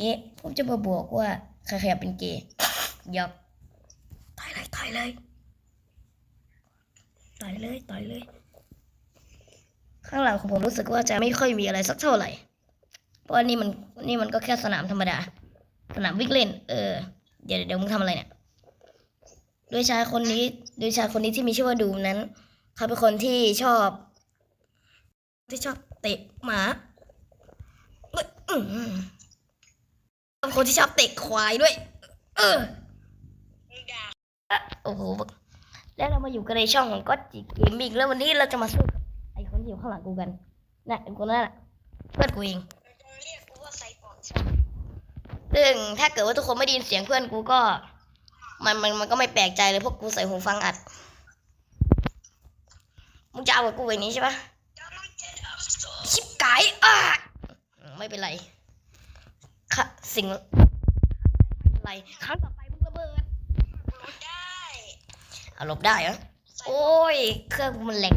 นี้ผมจะมาบอกว่าใครๆอยากเป็นเกย์หยอกต่อยเลยต่อยเลยต่อยเลยต่อยเลย ข้างหลังของผมรู้สึกว่าจะไม่ค่อยมีอะไรสักเท่าไหร่ เพราะว่านี่มันนี่มันก็แค่สนามธรรมดา สนามวิ่งเล่น เออ เดี๋ยวเดี๋ยวมึงทำอะไรเนี่ย โดยชายคนนี้ โดยชายคนนี้ที่มีชื่อว่าดูมนั้น เขาเป็นคนที่ชอบ ที่ชอบเตะหมา คนที่ชอบเตะควายด้วย เอออะโอ้โห แล้วเรามาอยู่กันในช่องของก็จิเกมมิ่งแล้ววันนี้เราจะมาสู้กับไอ้คนที่อยู่ข้างหลังกูกันนะคนนั้นน่ะเพื่อนกูเองซึ่งถ้าเกิดว่าทุกคนไม่ได้ยินเสียงเพื่อนกูก็ มันมันมันก็ไม่แปลกใจเลยเพวกกูใส่หูฟังอัด มึงจะเอากับกูแบบนี้ใช่ปะชิบไก่อะไม่เป็นไร ค่ะสิ่งอะไรครั้งต่อไปมึงระเบิดรู้ได้เอาหลบได้เหรอโอ้ย เครื่องกูมันแหลก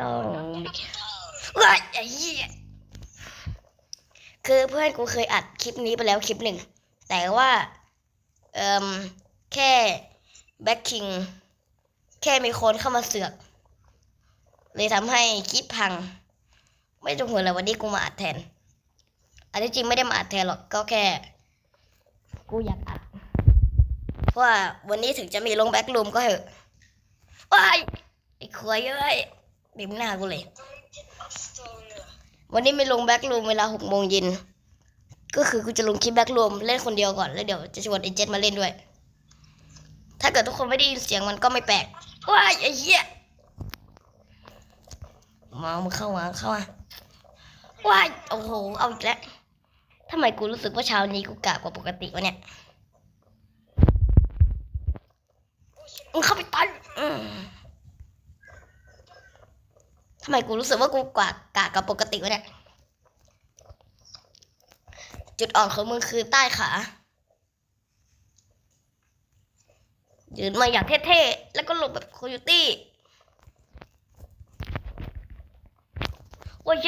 ต้องเอ้ยไอ้เหี้ยคือเพื่อนกูเคยอัดคลิปนี้ไปแล้วคลิปหนึ่ง แต่ว่า เอ่มแค่แบ็คคิง แค่มีคนเข้ามาเสือก เลยทำให้คลิปพัง ไม่ต้องห่วงเลยวันนี้กูมาอัดแทน อันที่จริงไม่ได้มาอัดแทนหรอกก็แค่ กูอยากอัดเพราะว่าวันนี้ถึงจะมีลงแบ็คลูมก็เหอะว้ายไอ้ควยเอ้ยบิมหน้ากูเลย วันนี้ไม่ลงแบ็คลูมเวลาหกโมงเย็นก็คือกูจะลงคลิปแบ็คลูมเล่นคนเดียวก่อนแล้วเดี๋ยวจะชวนไอ้เจ็ดมาเล่นด้วย ถ้าเกิดทุกคนไม่ได้ยินเสียงมันก็ไม่แปลกว้ายไอ้เหี้ยมามึงเข้ามาเข้ามา ว้ายโอ้โห เอาอีกแล้วทำไมกูรู้สึกว่าเช้านี้กูกะกว่าปกติวะเนี่ยมึงเข้าไปตันทำไมกูรู้สึกว่ากูกว่ากะกับปกติวะเนี่ย จุดอ่อนของมึงคือใต้ขายืนมาอย่างเท่ๆ แล้วก็หลบแบบโคโยตี้โอ้ยเย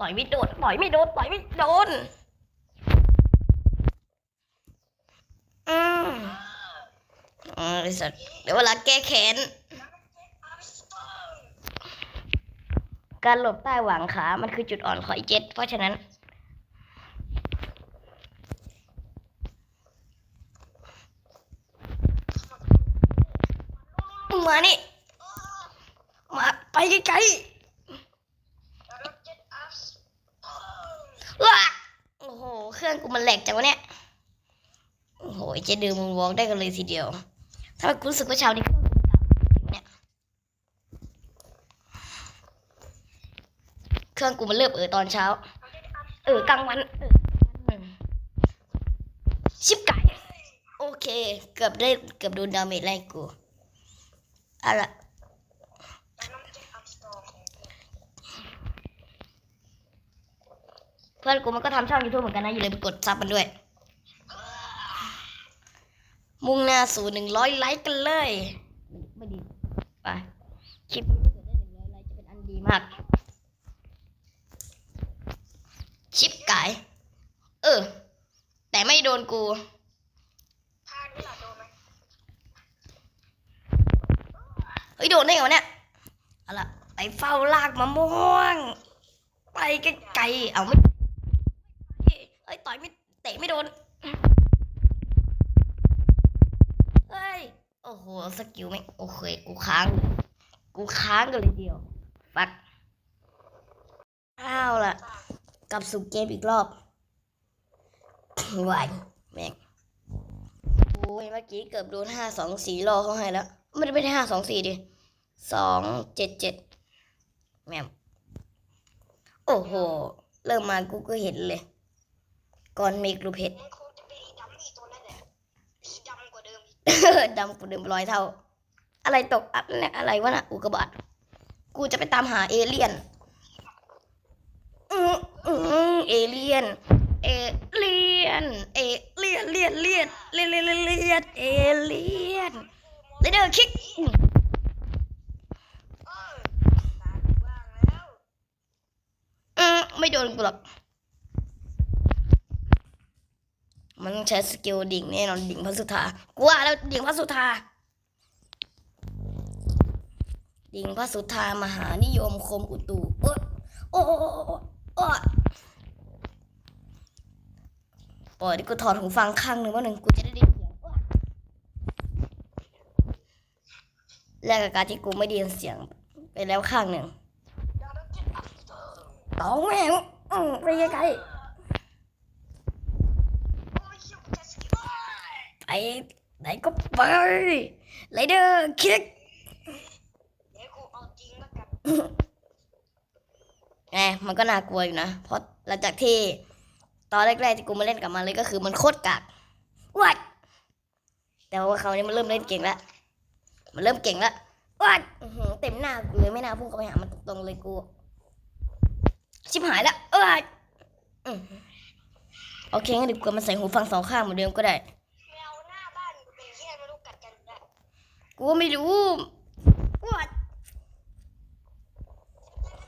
ต่อยไม่โดนต่อยไม่โดนต่อยไม่โดนอืมอืมไอ้สัตว์เดี๋ยวเวลาแก้แค้นการหลบใต้หว่างขา มันคือจุดอ่อนของไอเจ็ตเพราะฉะนั้น มานี่ มาไปไกลกำลังเจ็ดอัพสโตร์ ๆว้า โอ้โห เครื่องกูมันแหลกจังวะเนี่ย โอ้โหไอ้เดือมึงวอล์กได้กันเลยทีเดียวทำไมกูรู้สึกว่าเช้านี้เครื่องกูมันเนี่ย เครื่องกูมันเริ่มเออตอนเช้า เออกลางวันเออชิบไก่ โอเค เกือบได้เกือบโดนดาเมจไล่กูอาละ กำลังเจ็ดอัพสโตร์ของกู เพื่อนกูมันก็ทำช่องยูทูบเหมือนกันนะอย่าลืมกดซับมันด้วย มุ่งหน้าสู่หนึ่งร้อยไลค์กันเลยไม่ดีไปคลิปนี้ถ้าเกิดได้หนึ่งร้อยไลค์จะเป็นอันดีมากชิปไก่เออ แต่ไม่โดนกูเฮ้ยโดนได้ไงวะเนี่ยเอาล่ะไปเฝ้าลากมะม่วง ไปไกลๆเอาไม่ เฮ้ยต่อยไม่เตะไม่โดนเฮ้ย โอ้โห สกิลไม่โอเค กูค้าง กูค้างกันเลยเดียว ฟักอ้าวล่ะ กลับสู่เกมอีกรอบวายแม่งโอ้ยเมื่อกี้เกือบโดนห้าสองสี่รอเขาให้แล้ว ไม่ได้ไม่ได้ห้าสองสี่ดิสองเจ็ดเจ็ดแม่โอ้โห เริ่มมากูก็เห็นเลย ก่อนเมกรูเพชรมันคงจะเป็นไอ้ดัมมี่ตัวนั้นแหละสีดำกว่าเดิมอีกดำกูเดิมร้อยเท่า อะไรตกอันเนี่ยอะไรวะน่ะ อุกกาบาตกูจะไปตามหาเอเลี่ยนอืออือเอเลี่ยน เอเลี่ยน เอเลี่ยนเลี่ยนเลี่ยนเลี่ยนเลี่ยนเลี่ยนเลี่ยนเอเลี่ยนเลเดอร์คิกเออตากูว่างแล้วอืมไม่โดนกูหรอก มันต้องใช้สกิลดิ่งแน่นอนดิ่งพระสุธากูว่าแล้วดิ่งพระสุธา ดิ่งพระสุธามหานิยมคมอุตุโอ้โอ้โอ้โอ้โอ้โอ้ปล่อยดิกูถอดหูฟังข้างหนึ่งว่าหนึ่งกูจะได้ยินเสียงแลกกับการที่กูไม่ได้ยินเสียงไปแล้วข้างหนึ่งเจ็ดอัพสตอร์เอาแม่งอืมไปไกลอ้ยเชี่ยวกูจะสกิล ๆ ไปไหนก็ไปไรเดอร์คิกเดี๋ยวกูเอาจริงแล้วกันไงมันก็น่ากลัวอยู่นะ เพราะหลังจากที่ตอนแรกๆที่กูมาเล่นกับมันเลยก็คือมันโคตรกากวัดแต่ว่าเขาวนี้มันเริ่มเล่นเก่งแล้ว มันเริ่มเก่งแล้ววัดอื้อหือเต็มหน้ากูเลยไม่น่าพุ่งเข้าไปหามันตรงๆเลยกูชิบหายแล้วเอออื้อหือโอเคงั้นเดี๋ยวกูมันใส่หูฟังสองข้างเหมือนเดิมก็ได้ แมวหน้าบ้านกูเป็นเหี้ยไม่รู้กัดกันได้ กูไม่รู้วัด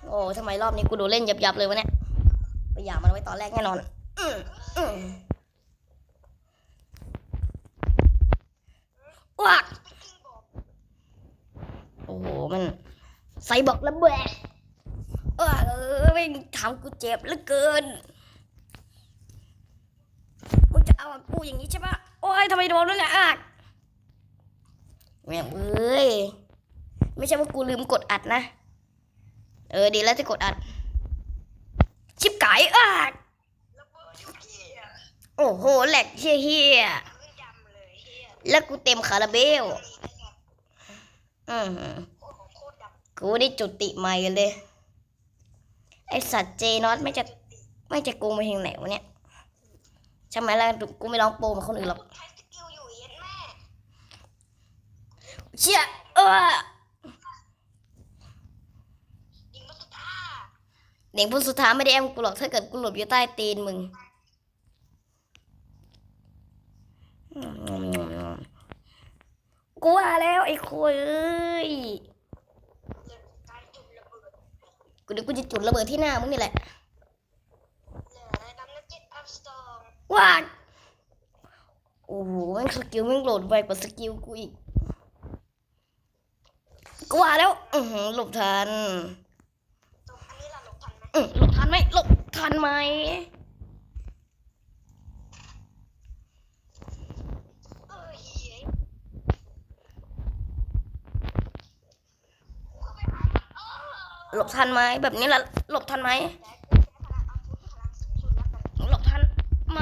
โอ้ทำไมรอบนี้กูโดนเล่นยับๆเลยวะเนี่ยไปหยามันไว้ตอนแรกแน่นอนวัดโอ้โหมันใส่บอกระเบิดเออเออไม่ทำกูเจ็บเหลือเกินมึงจะเอากับกูอย่างนี้ใช่ปะโอ้ยทำไมโดนด้วยเนี่ยอะ แม่งเอ้ยไม่ใช่ว่ากูลืมกดอัดนะ เออดีแล้วที่กดอัด ชิบไก่อะระเบิดอยู่เหี้ยโอ้โหแหลกเฮี้ยเฮี้ยพื้นดำเลยเหี้ยๆแล้วกูเต็มคาราเบลนี่นะครับอือหือโอ้โหโคตรดำกูได้จุติใหม่เลย ไอสัตว์เจนอตไม่จะไม่จะโกงไปทางไหนวะเนี่ยใช่ไหมล่ะกูไม่ร้องโปรเหมาคนอื่นหรอก ใช้สกิลอยู่เย็นแม่ เชี่ยเออยิงมัสตาเด็กพูดสุดท้ายไม่ได้แอมกูหรอกถ้าเกิดกูหลบอยู่ใต้ตีนมึงกูว่าแล้วไอ้คุยเอ้ยเกิดการจุดระเบิดกูเดี๋ยวกูจะจุดระเบิดที่หน้ามึงนี่แหละเหลือดำนักเก็ตอัพสตอร์ว้าโอ้โหแม่งสกิลแม่งโหลดไวกว่าสกิลกูอีก กูว่าแล้วอือหือหลบทันตรงอันนี้ล่ะหลบทันไหมอืมหลบทันไหมหลบทันไหมเออเหี้ยกูเข้าไปหามันเออหลบทันไหมแบบนี้ละหลบทันไหมแต่กูใช้พลังอาวุธพลังสูงสุดแล้วกันหลบทันไหม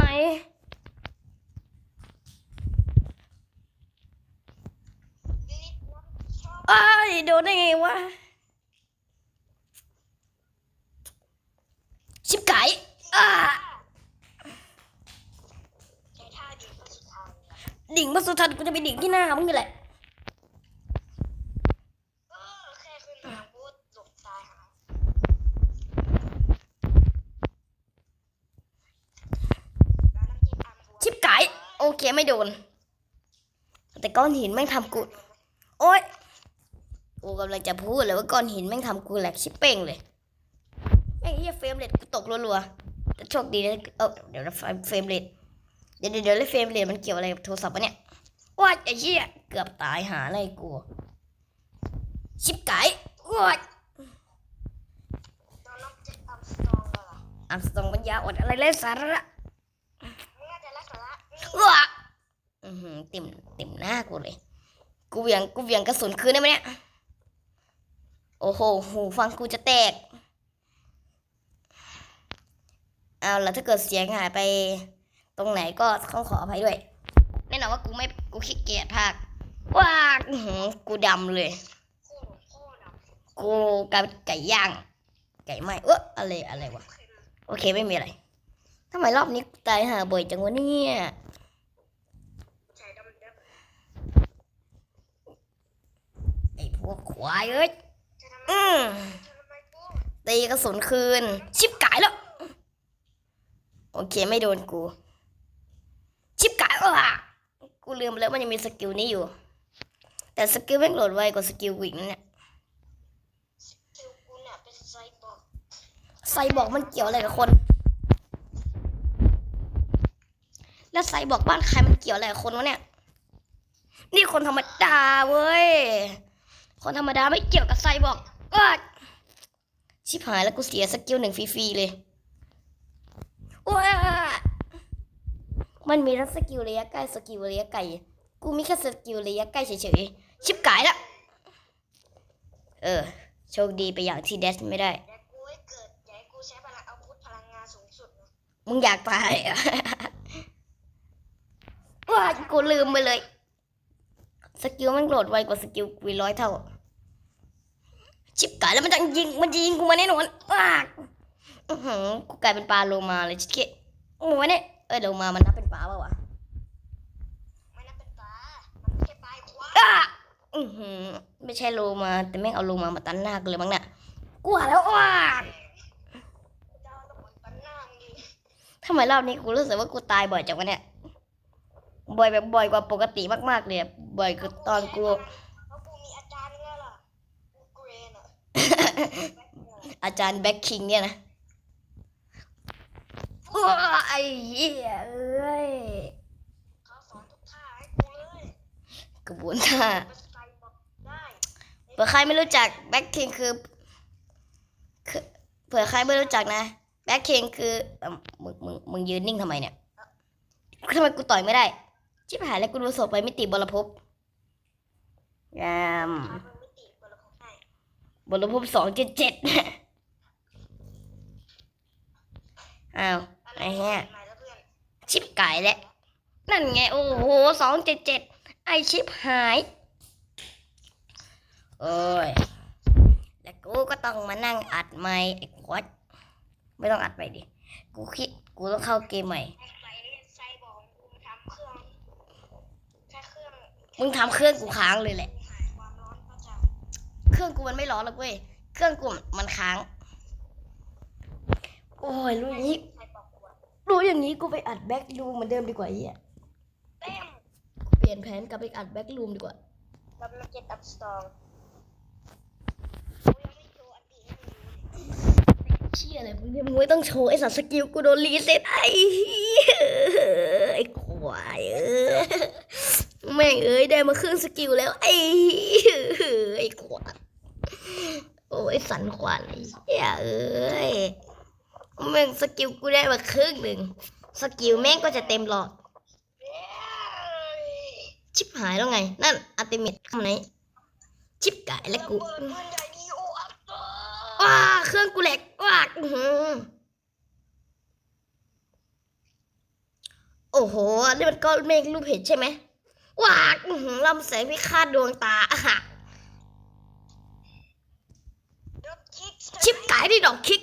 ลิลิตนะช อบอ้ายโดนได้ไงวะชิบไก่อ่าดิ่งมาสุทันกูจะไปดิ่งที่หน้ามึงนี่แหละเออแค่ขึ้นมาพูดหลบตายหาแล้วน้ำจิ้มอัมพูชิบไก่โอเคไม่โดน แต่ก้อนหินแม่ทำกู โอ๊ย กูกำลังจะพูดเลยว่าก้อนหินแม่งทำกูแหลกชิบเป้งเลยแม่งเฮียเฟรมเรทกูตกรัวๆแต่โชคดีนะเออเดี๋ยวนะเฟรมเรทเดี๋ยวเดี๋ยวเดี๋ยวแล้วเฟรมเรทมันเกี่ยวอะไรกับโทรศัพท์วะเนี่ยว้ายไอ้เหี้ยเกือบตายหาอะไรกูชิบไก่ว้ายตอนน้ำจิ้มอัมสตองเหรออัมสตองปัญญาอดอะไรเล่นสาระไม่น่าจะรักษาละนี่ว้าอือหือเต็มเต็มหน้ากูเลย กูเหวียงกูเหวียงกระสุนคืนได้ไหมเนี่ย โอ้โหหูฟังกูจะแตก เอาแล้วถ้าเกิดเสียงหายไปตรงไหนก็ต้องขออภัยด้วย แน่นอนว่ากูไม่กูขี้เกียจพากว้าอื้อหือกูดำเลย กูกลายเป็นไก่ย่าง ไก่ไหม้เอออะไรอะไรวะ โอเคไม่มีอะไรทำไมรอบนี้ตายหาบ่อยจังวะเนี่ยไอ้พวกควายเอ้ย อืมจะทำไมกูตีกระสุนคืน ชิบกายแล้ว โอเคไม่โดนกู ชิบกายเออกูลืมไปแล้วมันยังมีสกิลนี้อยู่ แต่สกิลแม่งโหลดไวกว่าสกิลวิงนั่นเนี่ยคิวกูเนี่ยเป็นไซบอร์กไซบอกมันเกี่ยวอะไรกับคน แล้วไซบอกบ้านใครมันเกี่ยวอะไรกับคนวะเนี่ย นี่คนธรรมดาเว้ย คนธรรมดาไม่เกี่ยวกับไซบอก อ้าชิบหายแล้วกูเสียสกิลหนึ่งฟรีๆเลยว้ามันมีทั้งสกิลระยะใกล้สกิลระยะไกลกูมีแค่สกิลระยะใกล้เฉยๆชิบกายละเออ โชคดีไปอย่างที่เดสไม่ได้อย่ากูให้เกิดอย่าให้กูใช้พลังอาวุธพลังงานสูงสุดนะมึงอยากตายเหรอว้ากูลืมไปเลย สกิลมันโหลดไวกว่าสกิลกูร้อยเท่า ชิบกายแล้วมันจะยิงมันจะยิงกูมาแน่นอนว้าอื้อหือกูกลายเป็นปลาโลมาเลยชิคเกะโอ้ยเนี่ยเอ้ยโลมามันนับเป็นปลาเปล่าวะไม่นับเป็นปลามันไม่ใช่ปลาไอ้ควายอ้าอือหือไม่ใช่โลมาแต่แม่งเอาโลมามาตันหน้ากูเลยมั้งเนี่ยกูว่าแล้วว้าเจ้าต้องหมดปันหน้ามึงดิทำไมรอบนี้กูรู้สึกว่ากูตายบ่อยจังวะเนี่ยบ่อยแบบบ่อยกว่าปกติมากๆเลยอะบ่อยคือตอนกู เพราะกูมีอาจารย์ไงล่ะกูเกรนอะ อาจารย์แบ็คคิงเนี่ยนะว้ไอ้เหี้ยเอ้ยเขาสอนทุกท่าให้กูเลยกระบวนท่าเผื่อใครไม่รู้จักแบ็คคิงคือเผื่อใครไม่รู้จักนะแบ็คคิงคือมึงมึงมึงยืนนิ่งทำไมเนี่ยทำไมกูต่อยไม่ได้ ชิบหายแล้วกูดูศพไปมิติบรภพยาม พามึงมิติบรพให้ บรภพสองเจ็ดเจ็ดอ้าวไอ้เหี้ยใหม่แล้วเพื่อนชิบไก่แหละนั่นไง โอ้โหสองเจ็ดเจ็ดไอชิบหาย โอ้ย แล้วกูก็ต้องมานั่งอัดไมค์ไอ้ควดไม่ต้องอัดไปดิ กูคิด กูต้องเข้าเกมใหม่ไอ้ใส่เนี่ยใส่บอกกูทำเครื่องแค่เครื่องมึงทำเครื่องกูค้างเลยแหละ เครื่องกูมันไม่ร้อนหรอกเว้ย เครื่องกูมันค้าง โอ้ยรู้อย่างนี้ใส่บอกกูอะรู้อย่างนี้กูไปอัดแบ็กรูมเหมือนเดิมดีกว่าไอ้เหี้ยเต็มเปลี่ยนแผนกลับไปอัดแบ็กรูมดีกว่าเรามาเก็ตอัพสตองกูยังไม่โชว์อันดีให้มึงดูเลยเชี่ยอะไรมึงเนี่ยมึงไม่ต้องโชว์ไอ้สัตว์สกิลกูโดนรีเซ็ตไอ้เหี้ยไอ้ควายเอ้ยแม่งเอ้ยได้มาครึ่งสกิลแล้วไอ้เหี้ยไอ้ควายโอ้ย สันขวานเหี้ยเอ้ยม่งสกิลกูได้มาครึ่งหนึ่งสกิลแม่งก็จะเต็มหลอด ชิบหายแล้วไง นั่นอัติเมททำไหน ชิบกายแล้วกูว้าเครื่องกูแหลกว้าโอ้โห นี่มันก้อนเมฆรูปเห็ดใช่ไหมว้าลำแสงพิฆาตดวงตาอะฮะ ดอกคิก ชิบกายที่ดอกคิก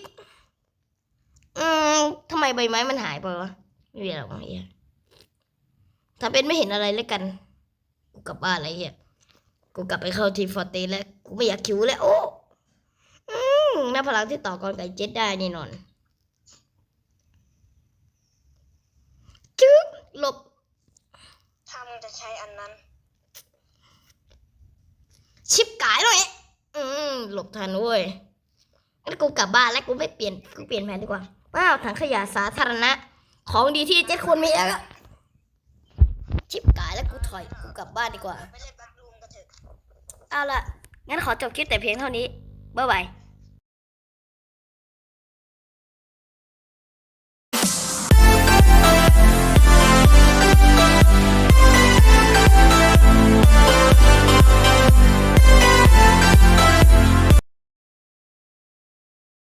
อืมทำไมใบไม้มันหายไปวะไม่มีอะไรหรอกไอ้เหี้ยถ้าเป็นไม่เห็นอะไรเลยกัน กูกลับบ้านอะไรเหี้ยกูกลับไปเข้าทีมฟอร์เตแล้ว กูไม่อยากคิวแล้ว โอ้อืมน่าพลังที่ต่อกรกับเจ็ดได้นี่นอนจึ๊บหลบถ้ามึงจะใช้อันนั้น ชิบกายเลยอืม หลบทันเว้ย งั้นกูกลับบ้านแล้วกูไม่เปลี่ยนกูเปลี่ยนแผนดีกว่าว้าวถังขยะสาธารณะ ของดีที่เจ็ดคนมีแล้วชิบกายแล้วกูถอยกูกลับบ้านดีกว่าเอาละงั้นขอจบคลิปแต่เพียงเท่านี้บ๊ายบาย